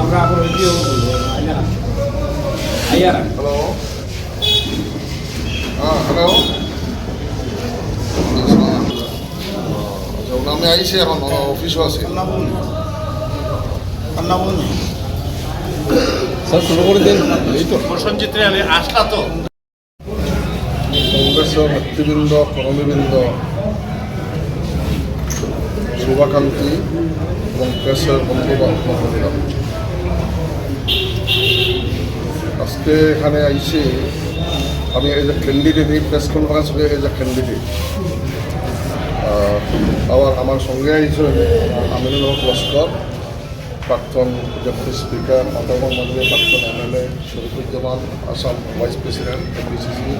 আমরা আবার video hello হ্যাঁ হ্যালো আচ্ছা আমি আইছি এখন অফিসও আছি। স্যার শুরু করে দেন। এই তো প্রসঞ্জিত রে আসলা তো। কংগ্রেসের নেতৃবৃন্দ, কর্মীবৃন্দ শুভাকাঙ্ক্ষী এবং প্রেসের বন্ধু বান্ধবীরা আজকে এখানে আইছি আমি এজ এ ক্যান্ডিডেট এই প্রেস কনফারেন্স হবে এজ এ ক্যান্ডিডেট আবার আমার সঙ্গে আইছে আমিনুল হক লস্কর, প্রাক্তন ডেপুটি স্পিকার আতাউর মন্দিরের প্রাক্তন MLA Sharifuzzaman, Assam vice president APCC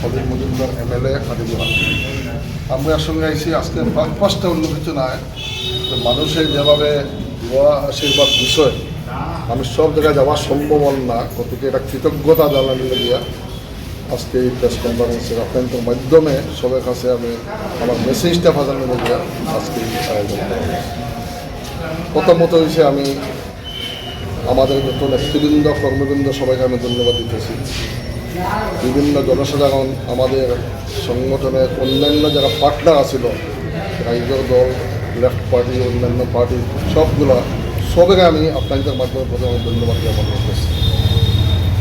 Habib Majumdar MLA Habibullah আমরা সঙ্গে আইসি আজকে পাঁচটা অন্য কিছু নাই মানুষের যেভাবে দোয়া, আশীর্বাদ, বিষয় আমি সব জায়গায় যাওয়া সম্ভব না। গতিকে এটা কৃতজ্ঞতা জানানি দিয়া আজকে এই প্রেস কনফারেন্সের আপনাদের মাধ্যমে সবার কাছে আমি আমার মেসেজটা ফাজানো দিয়া আজকে আয়োজন প্রথমত হয়েছে আমি আমাদের যত নেতৃবৃন্দ, কর্মবৃন্দ সবাইকে আমি ধন্যবাদ দিতেছি। বিভিন্ন জনসাধারণ আমাদের সংগঠনের অন্যান্য যারা পার্টনার আছিল, রাইজর দল লেফট পার্টি অন্যান্য পার্টি সবগুলা সবাইকে আমি আপনাদের মাধ্যমে প্রথমে ধন্যবাদ জ্ঞাপন করতেছি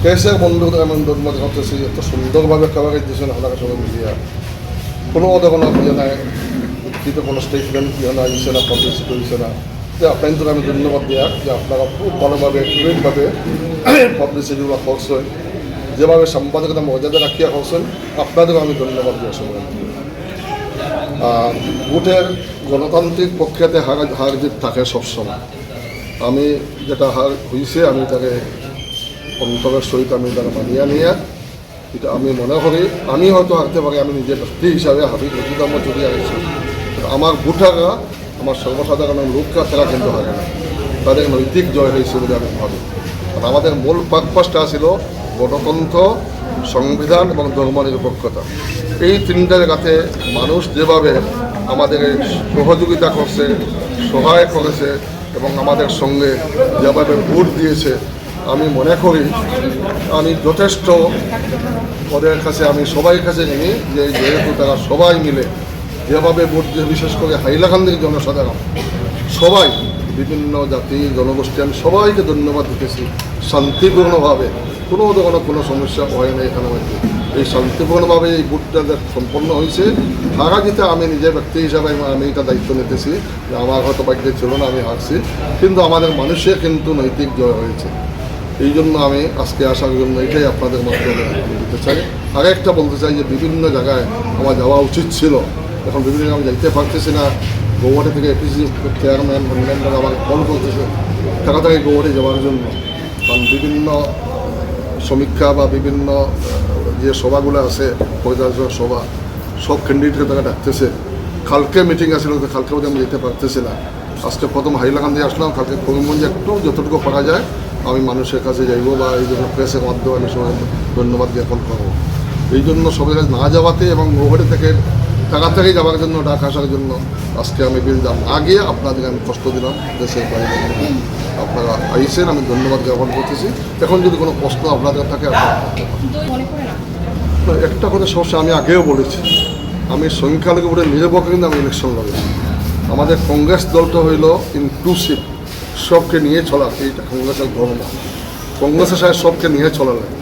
প্রেসের বন্ধুদের আমি ধন্যবাদ করতেছি এত সুন্দরভাবে কাভারেজ দিয়েছেন আপনারা সবাই মিলিয়া। কোনো ওদের কোনো ইয়ে নাই কিন্তু কোনো স্টেটমেন্ট ইয়ে না ইসে না পাবলিসিটি হয়েছে না। যে আপনাদের আমি ধন্যবাদ দেওয়া যে আপনারা খুব ভালোভাবে অ্যাকুরেটভাবে পাবলিসিটিগুলো করছেন। যেভাবে সাংবাদিকতা মর্যাদা রাখিয়া করছেন আপনাদেরও আমি ধন্যবাদ সময় আর ভোটের গণতান্ত্রিক পক্ষেতে হার হার জিত থাকে সবসময়। আমি যেটা হার হয়েছে আমি তাকে অন্তরের সহিত আমি তাকে মানিয়ে নিয়ে, এটা আমি মনে করি আমি হয়তো হারতে পারি, আমি নিজে ব্যক্তি হিসাবে হাবি যদি আমার যদি আছি আমার ভোটাররা, আমার সর্বসাধারণ লোকরা তারা কিন্তু হারে না তাদের নৈতিক জয় হয়েছে বলে আমি ভাবি। আর আমাদের মূল পাকপাসটা ছিল গণতন্ত্র সংবিধান এবং ধর্মনিরপেক্ষতা। এই তিনটা জায়গাতে মানুষ যেভাবে আমাদের সহযোগিতা করছে সহায় করেছে এবং আমাদের সঙ্গে যেভাবে ভোট দিয়েছে, আমি মনে করি আমি যথেষ্ট ওদের কাছে, আমি সবাই কাছে নিই যে যেহেতু তারা সবাই মিলে যেভাবে ভোট দিয়ে, বিশেষ করে হাইলাকান্দির জনসাধারণ, সবাই বিভিন্ন জাতি, জনগোষ্ঠী, আমি সবাইকে ধন্যবাদ দিতেছি। শান্তিপূর্ণভাবে। কোনো ধরনের কোনো সমস্যা হয় না এখানে মধ্যে। এই শান্তিপূর্ণভাবে এই ভোটটা সম্পন্ন হয়েছে হারা যেতে আমি নিজে ব্যক্তি হিসাবে আমি- এটা দায়িত্ব নিতেছি যে আমার হয়তো বাক্যে ছিল না, আমি হারছি। কিন্তু আমাদের মানুষের কিন্তু নৈতিক জয় হয়েছে। এই জন্য আমি আজকে আসার জন্য এটাই আপনাদের মাধ্যমে দিতে চাই। আর একটা বলতে চাই যে বিভিন্ন জায়গায় আমার যাওয়া উচিত ছিল। এখন বিভিন্ন জায়গায় আমি যাইতে পারতেছি না। গৌহাটি থেকে এপিসি চেয়ারম্যান অন্যান্যরা আমার কল করতেছে তাড়াতাড়ি গৌহাটি যাওয়ার জন্য। কারণ বিভিন্ন সমীক্ষা বা বিভিন্ন যে সভাগুলো আছে, পরিদর্শক সভা, সব ক্যান্ডিডেটকে তারা ডাকতেছে। কালকে মিটিং আসলে তো কালকে বোধহয় আমি যেতে পারতেছি না আজকে প্রথম হাইলাকান দিয়ে আসলাম, কালকে করিমগঞ্জে একটু যতটুকু পারা যায়, আমি মানুষের কাছে যাইব বা এই জন্য প্রেসের মাধ্যমে আমি সবাই ধন্যবাদ জ্ঞাপন করব। এই জন্য সবাই না যাওয়াতে এবং গৌহাটি থেকে তাড়াতাড়ি যাওয়ার জন্য ডাক আসার জন্য আজকে আমি বিল দাম আগে আপনাদেরকে আমি কষ্ট দিলাম দেশের বাইরে আপনারা আইসেন, আমি ধন্যবাদ জ্ঞাপন করতেছি। এখন যদি কোনো প্রশ্ন আপনাদের থাকে একটা কথা সমস্যা আমি আগেও বলেছি, আমি সংখ্যালঘু ভোটে নিরপেক্ষ কিন্তু আমি ইলেকশন লড়েছি আমাদের কংগ্রেস দলটা হইল ইনক্লুসিভ সবকে নিয়ে চলা, এইটা কংগ্রেসের ধর্ম কংগ্রেসের সাথে সবকে নিয়ে চলা লাগে।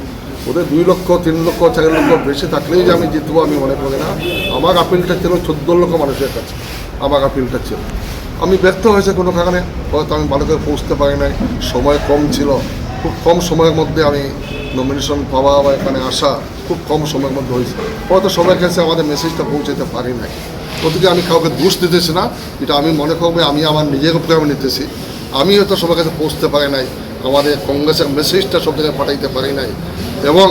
ওদের দুই লক্ষ, তিন লক্ষ, চার লক্ষ বেশি থাকলেই যে আমি জিতবো আমি মনে করি না। আমার আপিলটা ছিল চোদ্দ লক্ষ মানুষের কাছে। আমার আপিলটা ছিল। আমি ব্যর্থ হয়েছে কোনো কারণে, হয়তো আমি ভালো করে পৌঁছতে পারি নাই। সময় কম ছিল। খুব কম সময়ের মধ্যে আমি নমিনেশন পাওয়া বা এখানে আসা খুব কম সময়ের মধ্যে হয়েছে। হয়তো সবার কাছে আমাদের মেসেজটা পৌঁছাতে পারি নাই। ওদিকে আমি কাউকে দোষ দিতেছি না। এটা আমি মনে করব, আমি আমার নিজের উপরে আমি নিতেছি। আমি হয়তো সবার কাছে পৌঁছতে পারি নাই। আমাদের কংগ্রেসের মেসেজটা সব জায়গায় পাঠাইতে পারি নাই। এবং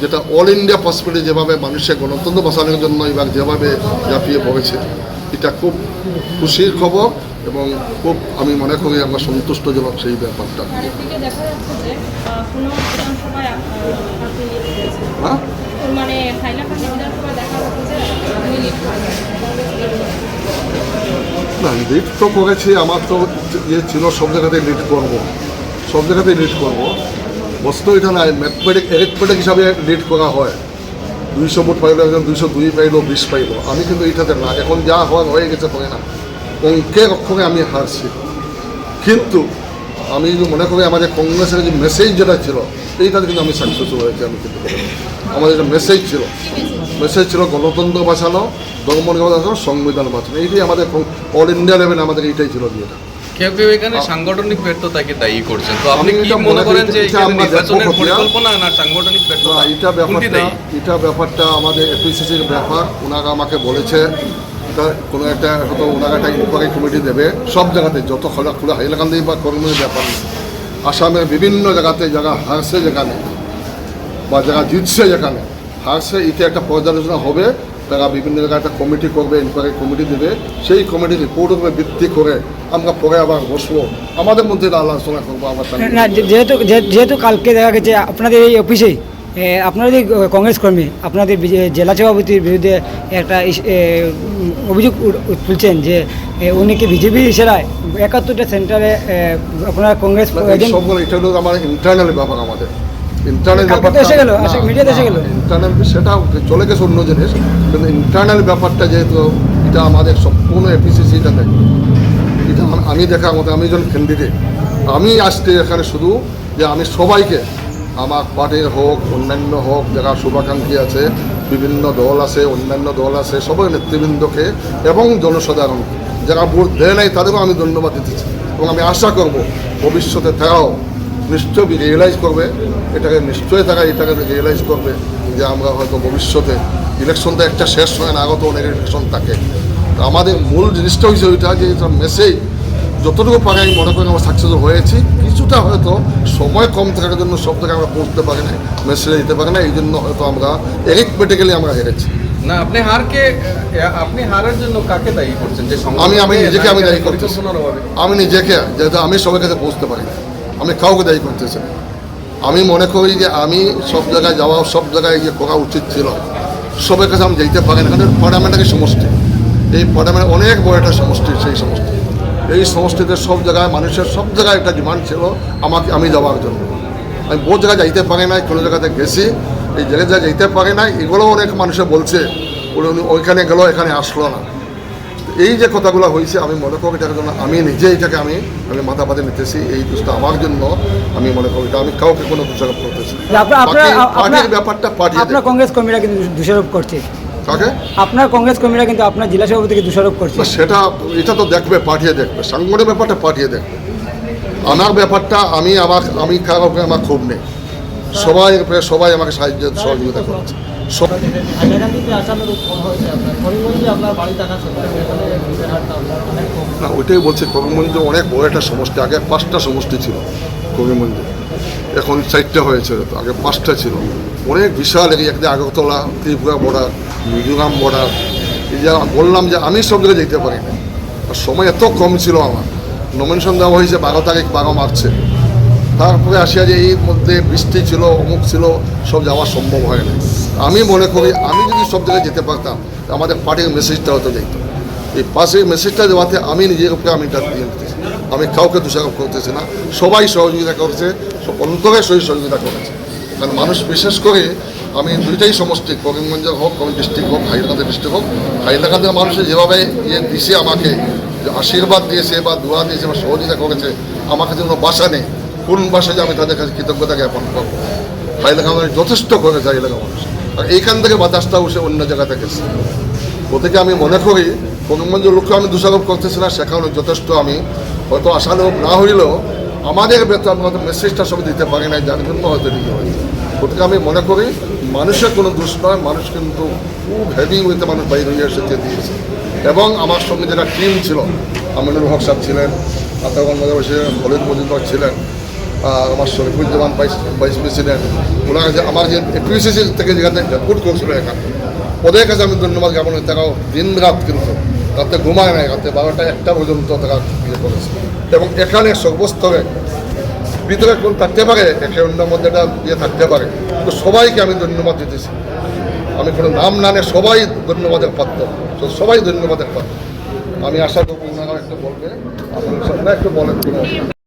যেটা অল ইন্ডিয়া পসিবিলিটি যেভাবে মানুষের গণতন্ত্র বাঁচানোর জন্য এবার যেভাবে ঝাঁপিয়ে পড়েছে এটা খুব খুশির খবর এবং খুব আমি মনে করি আমরা সন্তুষ্টজনক সেই ব্যাপারটা। আরেকদিকে দেখা যাচ্ছে যে আহ, কোনো বিধানসভায় আহ, আপনি লিড করেছেন হ্যাঁ? মানে করেছেন না লিড তো করেছি আমার তো ইয়ে ছিল সব জায়গাতেই লিড করব। সব জায়গাতেই লিড করব। বস্তু এটা নাই ম্যাথমেটিক এরিথমেটিক হিসাবে লিড করা হয়। দুইশো ভোট পাইলো একজন দুইশো দুই পাইলো বিশ পাইলো আমি কিন্তু এইটাতে না এখন যা হওয়ার হয়ে গেছে পরে না। অঙ্কের অক্ষরে আমি হারছি কিন্তু আমি মনে করি আমাদের কংগ্রেসের যে মেসেজ যেটা ছিল, এইটাতে কিন্তু আমি সাকসেসফুল হয়েছি আমি কিন্তু আমাদের যে মেসেজ ছিল মেসেজ ছিল গণতন্ত্র বাঁচানো ধর্ম বাঁচানো, সংবিধান বাঁচানো। এইটাই আমাদের অল ইন্ডিয়া লেভেলে আমাদের এইটাই ছিল বিয়েটা কেউ কেউ এখানে সাংগঠনিক ব্যর্থতাকে দায়ী করছেন। তো আপনি কি মনে করেন যে এখানে নির্বাচনের পরিকল্পনা না সাংগঠনিক ব্যর্থতা? এটা ব্যাপারটা এটা ব্যাপারটা আমাদের এপিসিসির ব্যাপার। ওনারা আমাকে বলেছে কোনো একটা হয়তো ওনারা একটা ইনকোয়ারি কমিটি দেবে। সব জায়গাতে যত খোলা খোলা হাইলাকান্দি বা কর্মীর ব্যাপার। আসামের বিভিন্ন জায়গাতে যারা হারছে যেখানে বা যারা জিতছে যেখানে হারছে এটা একটা পর্যালোচনা হবে। তারা বিভিন্ন জায়গায় একটা কমিটি করবে ইনকোয়ারি কমিটি দেবে সেই কমিটি রিপোর্টের উপরে ভিত্তি করে আমরা পরে আবার বসবো। আমাদের মধ্যে আলোচনা করব আমার না যেহেতু যেহেতু কালকে দেখা গেছে আপনাদের এই অফিসেই এ, আপনাদের কংগ্রেস কর্মী আপনাদের জেলা সভাপতির বিরুদ্ধে একটা অভিযোগ তুলছেন যে এ, উনি কি বিজেপি সেরায়? একাত্তরটা সেন্টারে আপনার কংগ্রেস এটা হলো আমার ইন্টারনাল ব্যাপার আমাদের। ইন্টারনাল তো এসে গেল, মিডিয়াতে এসে গেল। ইন্টারনাল সেটা চলে গেছে অন্য জিনিস কিন্তু ইন্টারনাল ব্যাপারটা যেহেতু এটা আমাদের সম্পূর্ণ এপিসিসি এটা এটা আম- দেখার মতো আমি একজন ক্যান্ডিডেট আমি আসতে এখানে শুধু যে আমি সবাইকে আমার পার্টির হোক অন্যান্য হোক যারা শুভাকাঙ্ক্ষী আছে বিভিন্ন দল আছে অন্যান্য দল আছে সবাই নেতৃবৃন্দকে এবং জনসাধারণ যারা ভোট দেয় নাই তাদেরও আমি ধন্যবাদ দিতেছি। এবং আমি আশা করব ভবিষ্যতে তারাও নিশ্চয়ই রিয়েলাইজ করবে এটাকে নিশ্চয়ই তারা এটাকে রিয়েলাইজ করবে যে আমরা হয়তো ভবিষ্যতে ইলেকশনটা একটা শেষ হয় না আগত অনেক ইলেকশন থাকে। তো আমাদের মূল জিনিসটা হয়েছে ওইটা যে এটা মেসেজ যতটুকু পারে আমি মনে করি আমরা সাকসেসফুল হয়েছি কিছুটা হয়তো সময় কম থাকার জন্য সব থেকে আমরা পৌঁছতে পারি না মেসেজ দিতে পারি না এই জন্য হয়তো আমরা এরিথমেটিক্যালি আমরা হেরেছি। না আপনি হারকে আপনি হারের জন্য কাকে দায়ী করছেন? যে আমি আমি নিজেকে আমি দায়ী আমি নিজেকে যেহেতু আমি সবার কাছে পৌঁছতে পারি। না আমি কাউকে দায়ী করতে চাই আমি মনে করি যে আমি সব জায়গায় যাওয়া, সব জায়গায় গিয়ে করা উচিত ছিল। সবার কাছে আমি যেতে পারি না, কারণ পার্লামেন্টকে সমষ্টি। এই পার্লামেন্ট অনেক বড় একটা সমষ্টি, সেই সমষ্টি। এই সমষ্টিতে সব জায়গায় মানুষের সব জায়গায় একটা ডিমান্ড ছিল আমাকে, আমি যাওয়ার জন্য। আমি বহু জায়গায় যাইতে পারি নাই, কোনো জায়গাতে গেছি। এই জায়গায় যা যেতে পারি নাই এগুলো অনেক মানুষে বলছে ওইখানে গেল, এখানে আসলো না। এই যে কথাগুলো হয়েছে আমি মনে করি এটার জন্য আমি নিজে এটাকে আমি আমি মাথা পাতে নিতেছি এই দোষটা আমার জন্য আমি মনে করি এটা আমি কাউকে কোনো দোষারোপ করতেছি পার্টির ব্যাপারটা পার্টি আপনার কংগ্রেস কর্মীরা কিন্তু দোষারোপ করছে। কাকে? আপনার কংগ্রেস কর্মীরা কিন্তু আপনার জেলা সভাপতিকে দোষারোপ করছে। সেটা এটা তো দেখবে পাঠিয়ে দেখবে সাংগঠনিক ব্যাপারটা পাঠিয়ে দেখবে। আমার ব্যাপারটা আমি আমার আমি কাউকে আমার ক্ষোভ নেই। সবাই সবাই আমাকে সাহায্য সহযোগিতা করেছে। না, ওইটাই বলছি কবিমঞ্জ অনেক বড় একটা সমষ্টি, আগে পাঁচটা সমষ্টি ছিল কবিমঞ্জে এখন চারটা হয়েছে আগে পাঁচটা ছিল। অনেক বিশাল একদিকে আগরতলা, ত্রিপুরা বর্ডার মিজোরাম বর্ডার এই যে বললাম যে আমি সব জায়গায় যেতে পারি না সময় এত কম ছিল আমার। নমিনেশন দেওয়া হয়েছে, বারো তারিখ বারো মার্চে। তারপরে আসিয়া যে এই মধ্যে বৃষ্টি ছিল, অমুক ছিল, সব যাওয়া সম্ভব হয় না আমি মনে করি, আমি যদি সব জায়গায় যেতে পারতাম, আমাদের পার্টির মেসেজটা হয়তো যেত। এই পাশে মেসেজটা দেওয়াতে আমি নিজের উপরে আমি এটা দিয়ে নিতেছি। আমি কাউকে দোষারোপ করতেছি না, সবাই সহযোগিতা করছে, অন্তরে সহি সহযোগিতা করেছে। কারণ মানুষ বিশেষ করে, আমি দুইটাই সমষ্টি, করিমগঞ্জের হোক কোন ডিস্ট্রিক্ট হোক, হাইলাকান্দি ডিস্ট্রিক্ট হোক, হাইলাকান্দির মানুষের যেভাবে ইয়ে দিছে আমাকে আশীর্বাদ দিয়েছে বা দোয়া দিয়েছে বা সহযোগিতা করেছে, আমার কাছে কোনো বাসা নেই। কোন বাসায় যে আমি তাদের কাছে কৃতজ্ঞতা জ্ঞাপন করব? হাইলাকান্দি যথেষ্ট করেছে হাইলাকা মানুষ। আর এইখান থেকে বাতাসটা উঠে অন্য জায়গাতে গেছে ওদেরকে আমি মনে করি করিমগঞ্জ লোককে আমি দোষারোপ করতেছি না, সেখানে যথেষ্ট আমি। হয়তো আশালোক না হইলেও আমাদের বেতন আমাদের মেসেজটা সব দিতে পারি না যার জন্য হয়তো দিতে হয়েছে ওদেরকে আমি মনে করি, মানুষের কোনো দোষ নয়, মানুষ কিন্তু খুব হেভি ওইতে মানুষ বাইরে হয়ে এসে দিয়েছে। এবং আমার সঙ্গে যেটা টিম ছিল, আমিনুল হক সাহেব ছিলেন আতাগঞ্জ ছিলেন ফলিদ মজুমদার ছিলেন আমার শরীফুজ্জামান ভাইস ভাইস প্রেসিডেন্ট ওনারা যে আমার যে এপিসিসি থেকে যেখানে রিপোর্ট করছিল এখানে ওদের কাছে আমি ধন্যবাদ জ্ঞাপন তারাও দিন রাত কিন্তু রাতে ঘুমায় নাই, রাতে বারোটা একটা পর্যন্ত তারা ইয়ে করেছে। এবং এখানে সর্বস্তরে, ভিতরে কোন থাকতে পারে, একে অন্যের মধ্যে একটা ইয়ে থাকতে পারে। তো সবাইকে আমি ধন্যবাদ দিতেছি। আমি কোনো নাম না নিয়ে সবাই ধন্যবাদের পাত্র। তো সবাই ধন্যবাদের পাত্র। আমি আশা করব ওনারাও একটু বলবে আপনার একটু বলেন। কোনো